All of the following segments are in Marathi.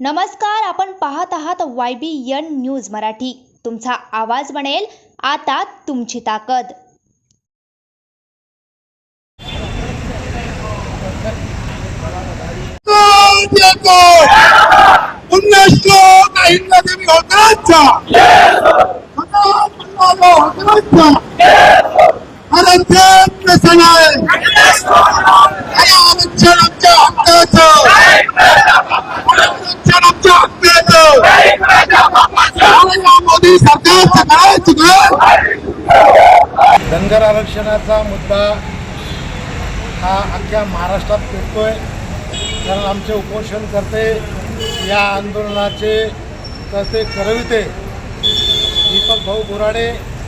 नमस्कार आपण पाहत आहात Y B N news Marathi. तुमचा आवाज बनेल आता तुमची ताकद. आरक्षण आमच्या हक्काचं धनगर आरक्षणाचा मुद्दा हा अख्ख्या महाराष्ट्रात पेटतोय. कारण आमचे उपोषण करते या आंदोलनाचे करते करविते दीपक भाऊ बोराडे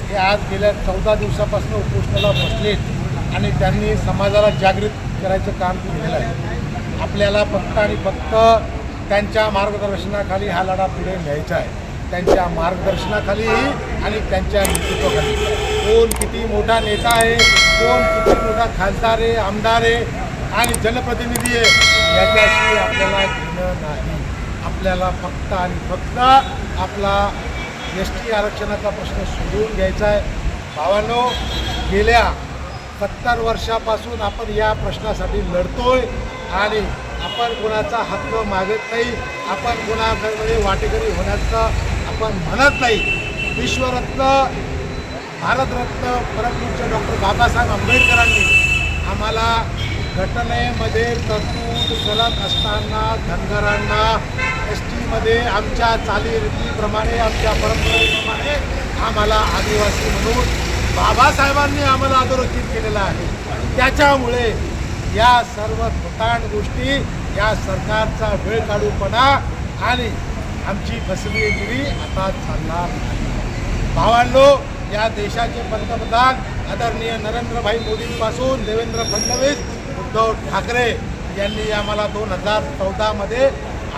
हे आज गेल्या चौदा दिवसापासून उपोषणाला बसलेत आणि त्यांनी समाजाला जागृत करायचं काम केलेलं आहे. आपल्याला फक्त आणि फक्त त्यांच्या मार्गदर्शनाखाली हा लढा पुढे न्यायचा आहे. त्यांच्या मार्गदर्शनाखाली आणि त्यांच्या नेतृत्वाखाली. कोण किती मोठा नेता आहे कोण किती मोठा खासदार आहे आमदार आहे आणि जनप्रतिनिधी आहे याच्याशी आपल्याला घेणं नाही. आपल्याला फक्त आणि फक्त आपला एस टी आरक्षणाचा प्रश्न सोडवून घ्यायचा आहे. भावांनो गेल्या सत्तर वर्षापासून आपण या प्रश्नासाठी लढतोय आणि आपण कोणाचा हक्क मागत नाही. आपण कोणाकडे वाटेकरी होण्याचा आपण म्हणत नाही. विश्वरत्न भारतरत्न परमपूज्य डॉक्टर बाबासाहेब आंबेडकरांनी आम्हाला घटनेमध्ये तरतूद करत असताना धनगरांना एस टीमध्ये आमच्या चालीरीतीप्रमाणे आमच्या परंपरेप्रमाणे आम्हाला आदिवासी म्हणून बाबासाहेबांनी आम्हाला अधोरेखित केलेला आहे. त्याच्यामुळे या सर्व खोटाण गोष्टी या सरकारचा वेळ काढूपणा आणि आमची फसवेगिरी आता चालणार नाही. भावांनो या देशाचे पंतप्रधान आदरणीय नरेंद्रभाई मोदींपासून देवेंद्र फडणवीस उद्धव ठाकरे यांनी आम्हाला दोन हजार चौदामध्ये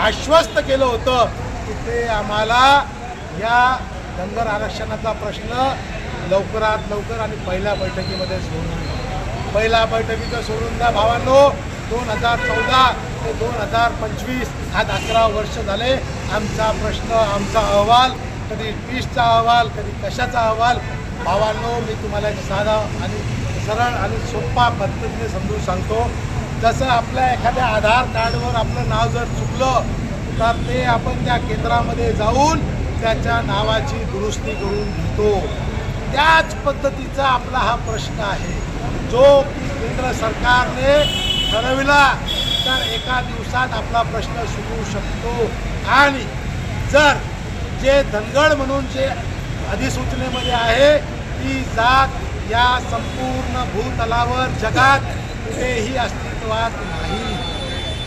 आश्वस्त केलं होतं की ते आम्हाला या धनगर आरक्षणाचा प्रश्न लवकरात लवकर आणि पहिल्या बैठकीमध्ये सोडून पहिल्या बैठकीचं सोडून द्या भावांनो. दोन हजार चौदा ते दोन हजार पंचवीस आज अकरा वर्ष झाले. आमचा प्रश्न आमचा अहवाल कधी पीसचा अहवाल कधी कशाचा अहवाल? भावांनो मी तुम्हाला एक साधा आणि सरळ आणि सोपा पद्धतीने समजून सांगतो. जसं आपल्या एखाद्या आधार कार्डवर आपलं नाव जर चुकलं तर ते आपण त्या केंद्रामध्ये जाऊन त्याच्या नावाची दुरुस्ती करून घेतो. त्याच पद्धतीचा आपला हा प्रश्न आहे. जो की केंद्र सरकारने ठरविला तर एका दिवसात आपला प्रश्न सुटू शकतो. आणि जर जे धनगड म्हणून जे अधिसूचनेमध्ये आहे ती जात या संपूर्ण भूतलावर जगात कुठेही अस्तित्वात नाही.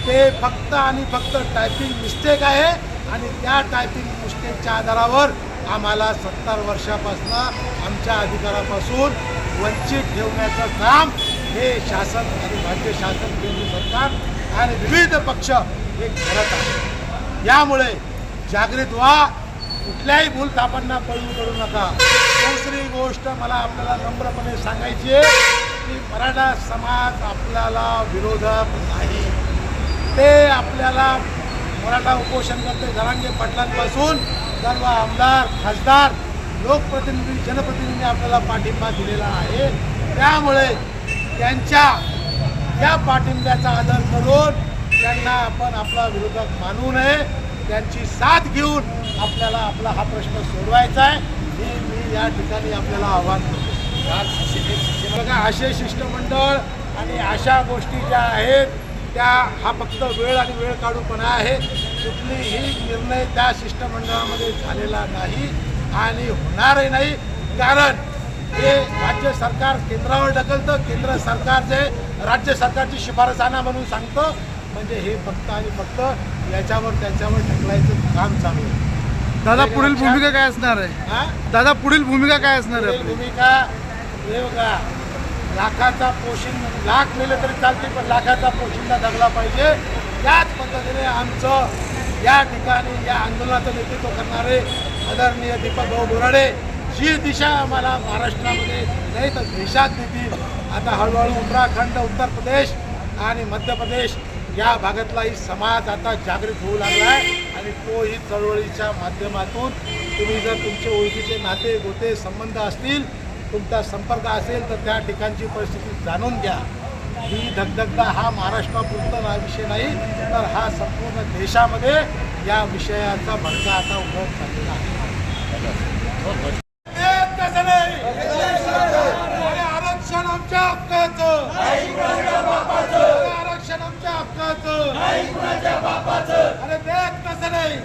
ते फक्त आणि फक्त टायपिंग मिस्टेक आहे आणि त्या टायपिंग मिस्टेकच्या आधारावर आम्हाला सत्तर वर्षापासून आमच्या अधिकारापासून वंचित ठेवण्याचं काम हे शासन आणि राज्य शासन केंद्र सरकार आणि विविध पक्ष हे करत आहे यामुळे जागृत व्हा. कुठल्याही भूलथापांना पळू करू नका. दुसरी गोष्ट मला आपल्याला नम्रपणे सांगायची आहे की मराठा समाज आपल्याला विरोधक नाही. ते आपल्याला मराठा उपोषण करते जरांगे पाटलांपासून सर्व आमदार खासदार लोकप्रतिनिधी जनप्रतिनिधी आपल्याला पाठिंबा दिलेला आहे. त्यामुळे त्यांच्या या पाठिंब्याचा आदर करून त्यांना आपण आपला विरोधक मानू नये. त्यांची साथ घेऊन आपल्याला आपला हा प्रश्न सोडवायचा आहे. हे मी या ठिकाणी आपल्याला आव्हान करतो. बघा असे शिष्टमंडळ आणि अशा गोष्टी ज्या आहेत त्या हा फक्त वेळ आणि वेळ काढूपणा आहे. कुठलीही निर्णय त्या शिष्टमंडळामध्ये झालेला नाही आणि होणारही नाही. कारण हे राज्य सरकार केंद्रावर ढकलतं. केंद्र सरकार जे राज्य सरकारची शिफारस आणा म्हणून सांगतं म्हणजे हे फक्त आणि फक्त याच्यावर त्याच्यावर ढकलायचं काम चालू आहे दादा पुढील भूमिका काय असणार आहे हा? दादा पुढील भूमिका काय असणार आहे पुढील? भूमिका हे बघा लाखाचा पोशिंद लाख नेले तरी चालते पण लाखाचा पोशिंदा जगला पाहिजे त्याच पद्धतीने आमचं या ठिकाणी या आंदोलनाचं नेतृत्व करणारे आदरणीय दीपक भाऊ बोराडे जी दिशा आम्हाला महाराष्ट्रामध्ये नाही तर देशात देतील आता हळूहळू उत्तराखंड उत्तर प्रदेश आणि मध्य प्रदेश या भागातलाही समाज आता जागृत होऊ लागला आहे. आणि तोही चळवळीच्या माध्यमातून तुम्ही जर तुमचे ओळखीचे नाते गोते संबंध असतील तुमचा संपर्क असेल तर त्या ठिकाणची परिस्थिती जाणून घ्या. ही धगधगता हा महाराष्ट्रापुरता हा विषय नाही तर हा संपूर्ण देशामध्ये या विषयाचा भडका आता उघड झालेला आहे देत कसं नाही? अरे आरक्षण आमच्या हक्काचं अरे आरक्षण आमच्या हक्काचं अरे देत कसं नाही